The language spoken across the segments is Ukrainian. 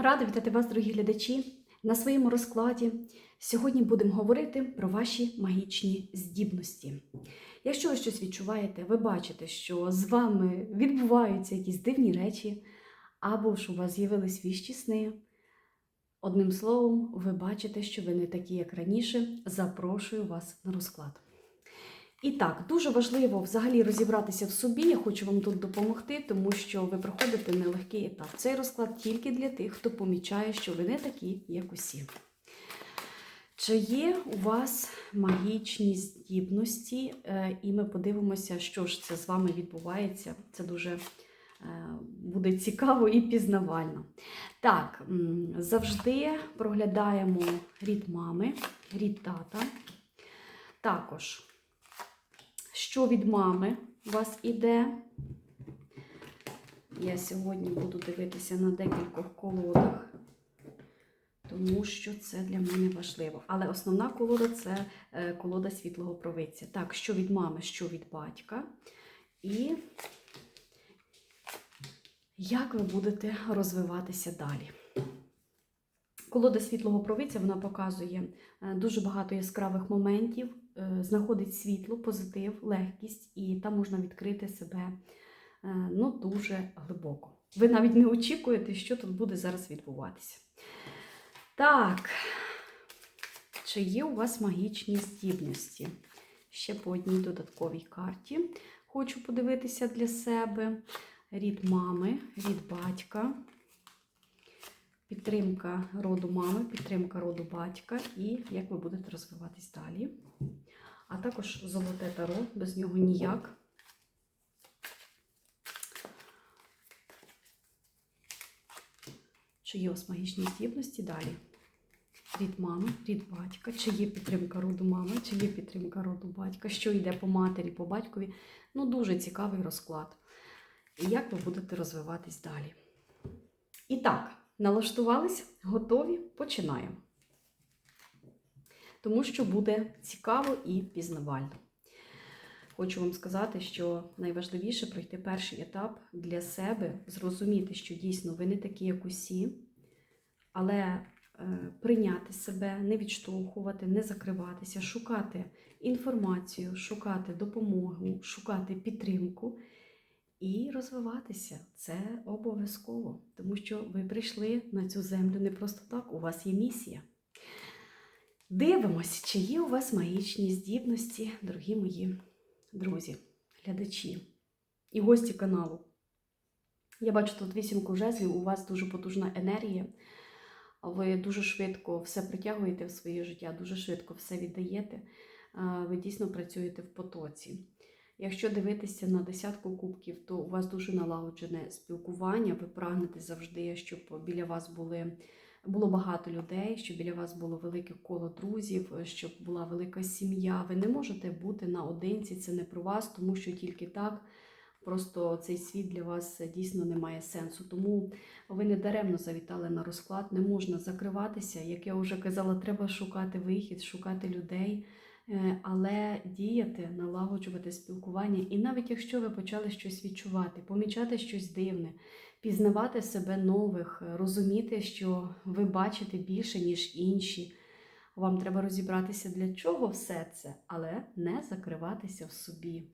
Рада вітати вас, дорогі глядачі, на своєму розкладі. Сьогодні будемо говорити про ваші магічні здібності. Якщо ви щось відчуваєте, ви бачите, що з вами відбуваються якісь дивні речі, або ж у вас з'явились віщі сни. Одним словом, ви бачите, що ви не такі, як раніше. Запрошую вас на розклад. І так, дуже важливо взагалі розібратися в собі. Я хочу вам тут допомогти, тому що ви проходите нелегкий етап. Цей розклад тільки для тих, хто помічає, що ви не такі, як усі. Чи є у вас магічні здібності? Е, І ми подивимося, що ж це з вами відбувається. Це дуже е, буде цікаво і пізнавально. Так, завжди проглядаємо рід мами, рід тата. Також що від мами у вас іде. Я сьогодні буду дивитися на декількох колодах, тому що це для мене важливо. Але основна колода це е, колода світлого провидця. Так, що від мами, що від батька. І як ви будете розвиватися далі. Колода світлого провидця вона показує е, дуже багато яскравих моментів, знаходить світло, позитив, легкість, і там можна відкрити себе е, ну, дуже глибоко. Ви навіть не очікуєте, що тут буде зараз відбуватися. Так, чи є у вас магічні здібності? Ще по одній додатковій карті. Хочу подивитися для себе рід мами, рід батька підтримка роду мами, підтримка роду батька і як ви будете розвиватись далі. Також золоте таро, без нього ніяк. Чи є у вас магічні здібності далі? Рід мами, рід батька, чи є підтримка роду мами, чи є підтримка роду батька, що йде по матері, по батькові. Ну, дуже цікавий розклад. І як ви будете розвиватись далі? І так, Налаштувались, готові, починаємо. Тому що буде цікаво і пізнавально. Хочу вам сказати, що найважливіше пройти перший етап для себе, зрозуміти, що дійсно ви не такі, як усі, але е, прийняти себе, не відштовхувати, не закриватися, шукати інформацію, шукати допомогу, шукати підтримку. І розвиватися це обов'язково, тому що ви прийшли на цю землю не просто так, у вас є місія. Дивимось, чи є у вас магічні здібності, дорогі мої друзі, глядачі і гості каналу. Я бачу тут вісімку жезлів, у вас дуже потужна енергія. Ви дуже швидко все притягуєте в своє життя, дуже швидко все віддаєте. Ви дійсно працюєте в потоці. Якщо дивитися на десятку кубків, то у вас дуже налагоджене спілкування. Ви прагнете завжди, щоб біля вас були, було багато людей, щоб біля вас було велике коло друзів, щоб була велика сім'я. Ви не можете бути наодинці, це не про вас, тому що тільки так. Просто цей світ для вас дійсно не має сенсу. Тому ви не даремно завітали на розклад, не можна закриватися. Як я вже казала, треба шукати вихід, шукати людей. Е, але діяти, налагоджувати спілкування, і навіть якщо ви почали щось відчувати, помічати щось дивне, пізнавати себе нових, розуміти, що ви бачите більше, ніж інші. Вам треба розібратися, для чого все це, але не закриватися в собі.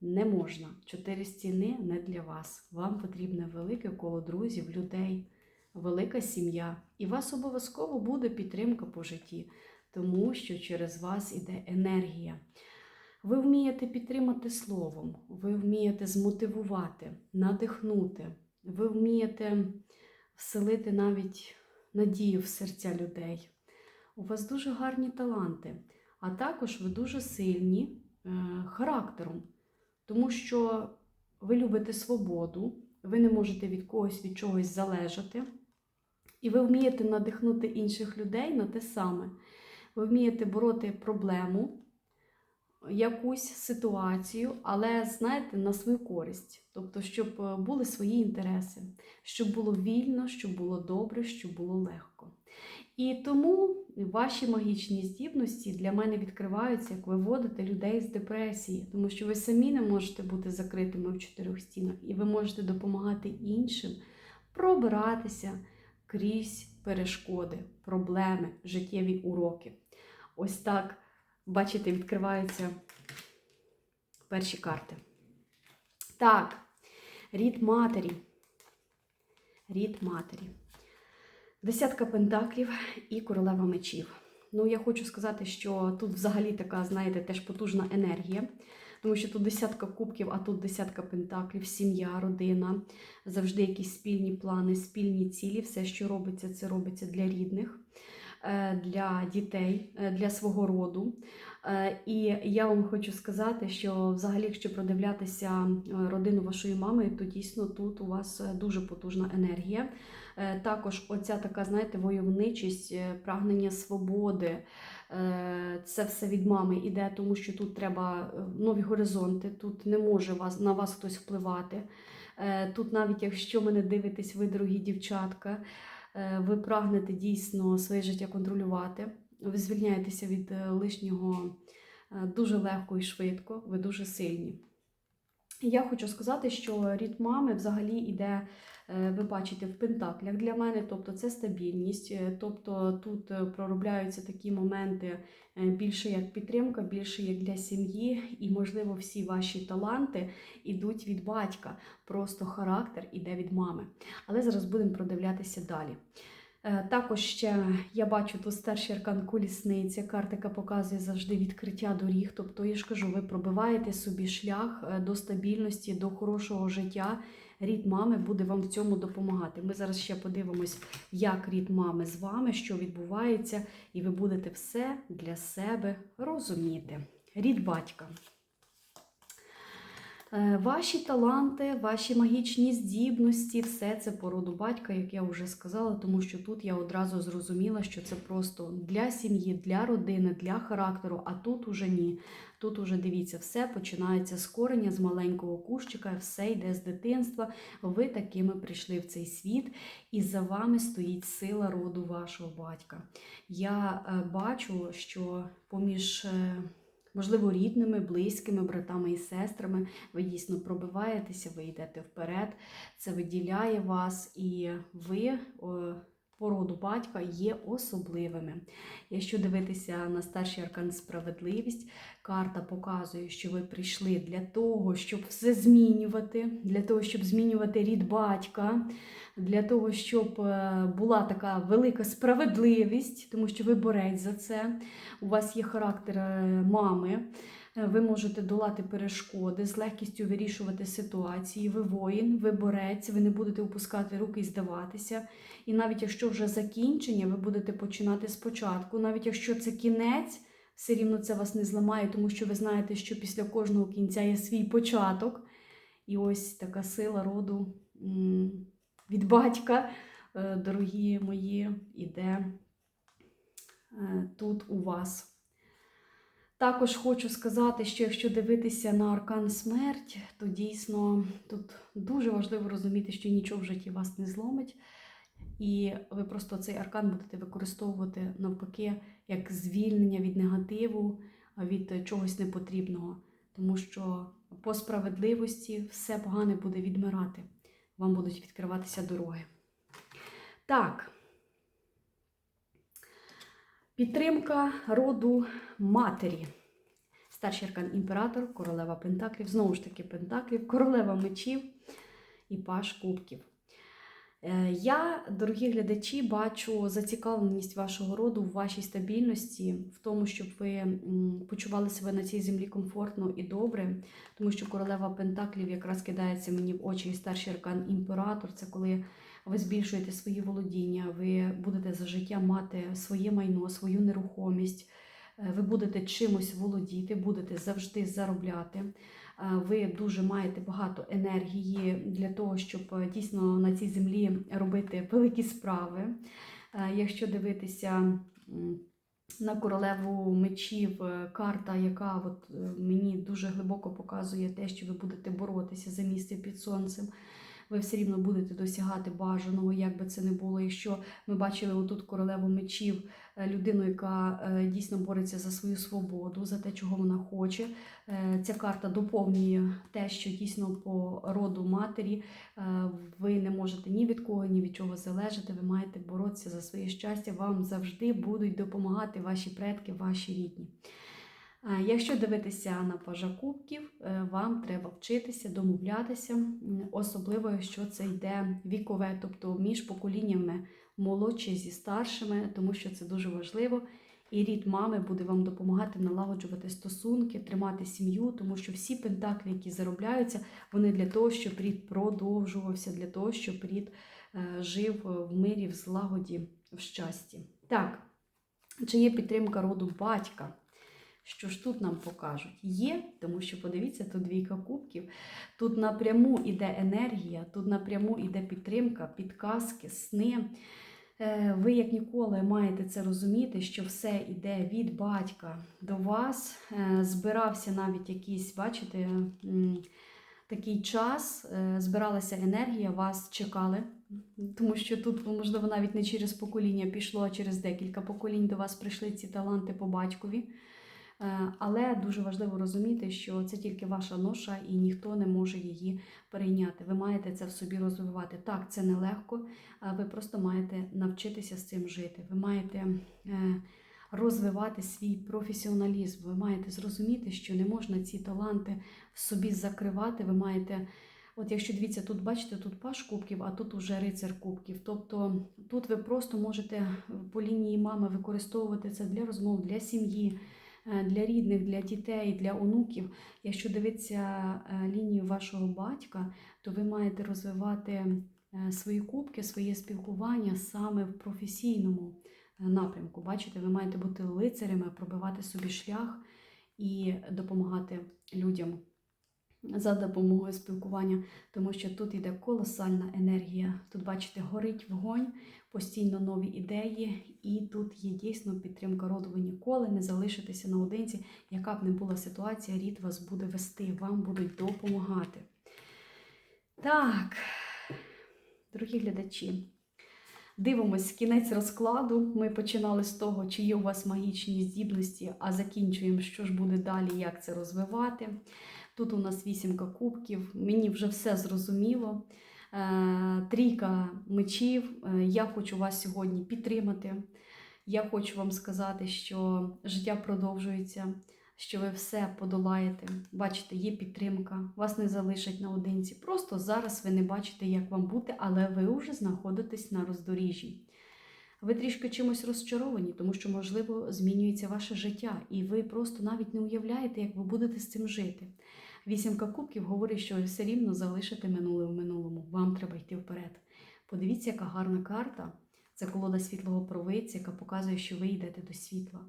Не можна. Чотири стіни не для вас. Вам потрібне велике коло друзів, людей, велика сім'я. І вас обов'язково буде підтримка по житті тому що через вас іде енергія. Ви вмієте підтримати словом, ви вмієте змотивувати, надихнути, ви вмієте вселити навіть надію в серця людей. У вас дуже гарні таланти, а також ви дуже сильні е, характером, тому що ви любите свободу, ви не можете від когось від чогось залежати, і ви вмієте надихнути інших людей на те саме. Ви вмієте бороти проблему, якусь ситуацію, але, знаєте, на свою користь. Тобто, щоб е, були свої інтереси, щоб було вільно, щоб було добре, щоб було легко. І тому ваші магічні здібності для мене відкриваються, як виводити людей з депресії, тому що ви самі не можете бути закритими в чотирьох стінах, і ви можете допомагати іншим пробиратися крізь перешкоди, проблеми, життєві уроки. Ось так, бачите, відкриваються перші карти. Так, рід матері. Рід матері. Десятка пентаклів і королева мечів. Ну, я хочу сказати, що тут взагалі така, знаєте, теж потужна енергія. Тому що тут десятка кубків, а тут десятка пентаклів, сім'я, родина, завжди якісь спільні плани, спільні цілі. Все, що робиться, це робиться для рідних, для дітей, е, для свого роду. Е, І я вам хочу сказати, що взагалі, якщо продивлятися е, родину вашої мами, то дійсно тут у вас е, дуже потужна енергія. Е, Також оця така, знаєте, войовничість, е, прагнення свободи. Е, Це все від мами іде, тому що тут треба е, нові горизонти, тут не може вас, на вас хтось впливати. Е, Тут навіть якщо мене дивитесь, ви, дорогі дівчатка, е, ви прагнете дійсно своє життя контролювати, ви звільняєтеся від е, лишнього е, дуже легко і швидко, ви дуже сильні. Я хочу сказати, що рід мами взагалі йде, е, ви бачите, в пентаклях для мене, тобто це стабільність, е, тобто тут е, проробляються такі моменти е, більше як підтримка, більше як для сім'ї, і, можливо, всі ваші таланти йдуть від батька, просто характер іде від мами. Але зараз будемо продивлятися далі. Е, Також ще я бачу тут старший аркан колісниця. Картика показує завжди відкриття доріг. Тобто, я ж кажу, ви пробиваєте собі шлях е, до стабільності, до хорошого життя. Рід мами буде вам в цьому допомагати. Ми зараз ще подивимось, як рід мами з вами, що відбувається, і ви будете все для себе розуміти. Рід батька. Е, Ваші таланти, ваші магічні здібності, все це по роду батька, як я вже сказала, тому що тут я одразу зрозуміла, що це просто для сім'ї, для родини, для характеру, а тут уже ні. Тут уже дивіться, все починається з корення, з маленького кущика, все йде з дитинства. Ви такими прийшли в цей світ, і за вами стоїть сила роду вашого батька. Я е, бачу, що поміж. Можливо, рідними, близькими, братами і сестрами. Ви дійсно пробиваєтеся, ви йдете вперед, це виділяє вас, і ви о, по роду батька є особливими. Якщо дивитися на старший аркан справедливість, карта показує, що ви прийшли для того, щоб все змінювати, для того, щоб змінювати рід батька, для того, щоб е, була така велика справедливість, тому що ви борець за це. У вас є характер е, мами. Е, Ви можете долати перешкоди, з легкістю вирішувати ситуації. Ви воїн, ви борець, ви не будете опускати руки і здаватися. І навіть якщо вже закінчення, ви будете починати спочатку. Навіть якщо це кінець, все рівно це вас не зламає, тому що ви знаєте, що після кожного кінця є свій початок. І ось така сила роду від батька, е, дорогі мої, іде е, тут у вас. Також хочу сказати, що якщо дивитися на аркан смерть, то дійсно тут дуже важливо розуміти, що нічого в житті вас не зломить. І ви просто цей аркан будете використовувати навпаки як звільнення від негативу, від чогось непотрібного. Тому що по справедливості все погане буде відмирати. Вам будуть відкриватися дороги. Так. Підтримка роду матері. Старший аркан імператор, королева Пентаклів, знову ж таки Пентаклів, королева мечів і паш кубків. Е, Я, дорогі глядачі, бачу зацікавленість вашого роду в вашій стабільності, в тому, щоб ви почували себе на цій землі комфортно і добре, тому що королева Пентаклів якраз кидається мені в очі і старший аркан імператор. Це коли ви збільшуєте свої володіння, ви будете за життя мати своє майно, свою нерухомість, е, ви будете чимось володіти, будете завжди заробляти. Е, Ви дуже маєте багато енергії для того, щоб е, дійсно на цій землі робити великі справи. Якщо дивитися на королеву мечів, карта, яка от мені дуже глибоко показує те, що ви будете боротися за місце під сонцем. Ви все рівно будете досягати бажаного, як би це не було. Якщо ми бачили отут королеву мечів, е, людину, яка е, дійсно бореться за свою свободу, за те, чого вона хоче. Е, Ця карта доповнює те, що дійсно по роду матері ви не можете ні від кого, ні від чого залежати. Ви маєте боротися за своє щастя. Вам завжди будуть допомагати ваші предки, ваші рідні. Якщо дивитися на пажа кубків, е, вам треба вчитися, домовлятися, особливо якщо це йде вікове, тобто між поколіннями молодші зі старшими, тому що це дуже важливо. І рід мами буде вам допомагати налагоджувати стосунки, тримати сім'ю, тому що всі пентаклі, які заробляються, вони для того, щоб рід продовжувався, для того, щоб рід е, жив в мирі, в злагоді, в щасті. Так, чи є підтримка роду батька? Що ж тут нам покажуть? Є, тому що подивіться, тут двійка кубків. Тут напряму йде енергія, тут напряму йде підтримка, підказки, сни. Е, Ви, як ніколи, маєте це розуміти, що все йде від батька до вас. Е, Збирався навіть якийсь, бачите, такий час, е, збиралася енергія, вас чекали. Тому що тут, можливо, навіть не через покоління пішло, а через декілька поколінь до вас прийшли ці таланти по батькові. Е, Але дуже важливо розуміти, що це тільки ваша ноша, і ніхто не може її перейняти. Ви маєте це в собі розвивати. Так, це нелегко, ви просто маєте навчитися з цим жити. Ви маєте е, розвивати свій професіоналізм. Ви маєте зрозуміти, що не можна ці таланти в собі закривати. Ви маєте. От якщо дивіться, тут бачите, тут паш кубків, а тут уже рицар кубків. Тобто тут ви просто можете по лінії мами використовувати це для розмов, для сім'ї, для рідних, для дітей, для онуків. Якщо дивитися е, лінію вашого батька, то ви маєте розвивати е, свої кубки, своє спілкування саме в професійному е, напрямку. Бачите, ви маєте бути лицарями, пробивати собі шлях і допомагати людям за допомогою спілкування, тому що тут йде колосальна енергія. Тут, бачите, горить вогонь, постійно нові ідеї, і тут є дійсно підтримка роду. Ви ніколи не залишитеся наодинці. Яка б не була ситуація, рід вас буде вести, вам будуть допомагати. Так, дорогі глядачі. Дивимось кінець розкладу. Ми починали з того, чи є у вас магічні здібності, а закінчуємо, що ж буде далі, як це розвивати. Тут у нас вісімка кубків, мені вже все зрозуміло. Е, Трійка мечів. Е, Я хочу вас сьогодні підтримати. Я хочу вам сказати, що життя продовжується, що ви все подолаєте. Бачите, є підтримка, вас не залишать наодинці. Просто зараз ви не бачите, як вам бути, але ви вже знаходитесь на роздоріжжі. Ви трішки чимось розчаровані, тому що, можливо, змінюється ваше життя, і ви просто навіть не уявляєте, як ви будете з цим жити. Вісімка кубків говорить, що все рівно залишите минуле в минулому. Вам треба йти вперед. Подивіться, яка гарна карта. Це колода світлого провидця, яка показує, що ви йдете до світла.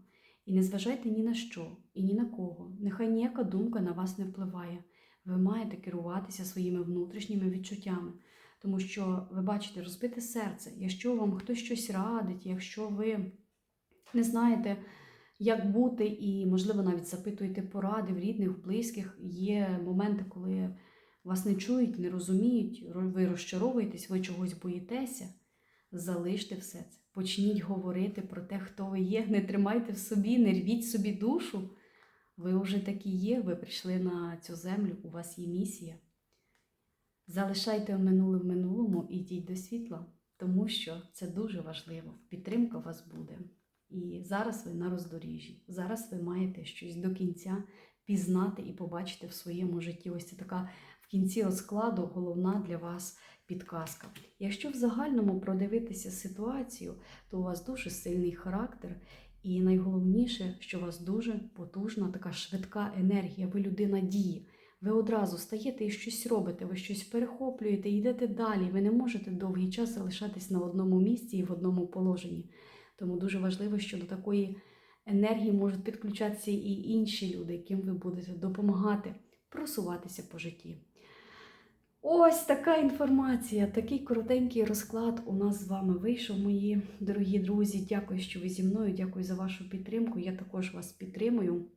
І не зважайте ні на що і ні на кого. Нехай ніяка думка на вас не впливає. Ви маєте керуватися своїми внутрішніми відчуттями. Тому що ви бачите розбите серце. Якщо вам хтось щось радить, якщо ви не знаєте, як бути, і, можливо, навіть запитуєте поради в рідних, в близьких, є моменти, коли вас не чують, не розуміють, ви розчаровуєтесь, ви чогось боїтеся. Залиште все це. Почніть говорити про те, хто ви є. Не тримайте в собі, не рвіть собі душу. Ви вже такі є, ви прийшли на цю землю, у вас є місія. Залишайте минуле в минулому і йдіть до світла, тому що це дуже важливо. Підтримка вас буде. І зараз ви на роздоріжжі. Зараз ви маєте щось до кінця пізнати і побачити в своєму житті. Ось це така в кінці розкладу головна для вас підказка. Якщо в загальному продивитися ситуацію, то у вас дуже сильний характер, і найголовніше, що у вас дуже потужна така швидка енергія, ви людина дії. Ви одразу стаєте і щось робите, ви щось перехоплюєте, йдете далі. Ви не можете довгий час залишатись на одному місці і в одному положенні. Тому дуже важливо, що до такої енергії можуть підключатися і інші люди, яким ви будете допомагати просуватися по житті. Ось така інформація, такий коротенький розклад у нас з вами вийшов, мої дорогі друзі. Дякую, що ви зі мною. Дякую за вашу підтримку. Я також вас підтримую.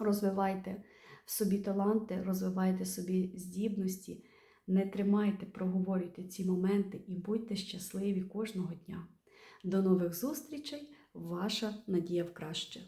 Розвивайте в собі таланти, розвивайте собі здібності, Не тримайте, проговорюйте ці моменти і будьте щасливі кожного дня. До нових зустрічей! Ваша надія в краще.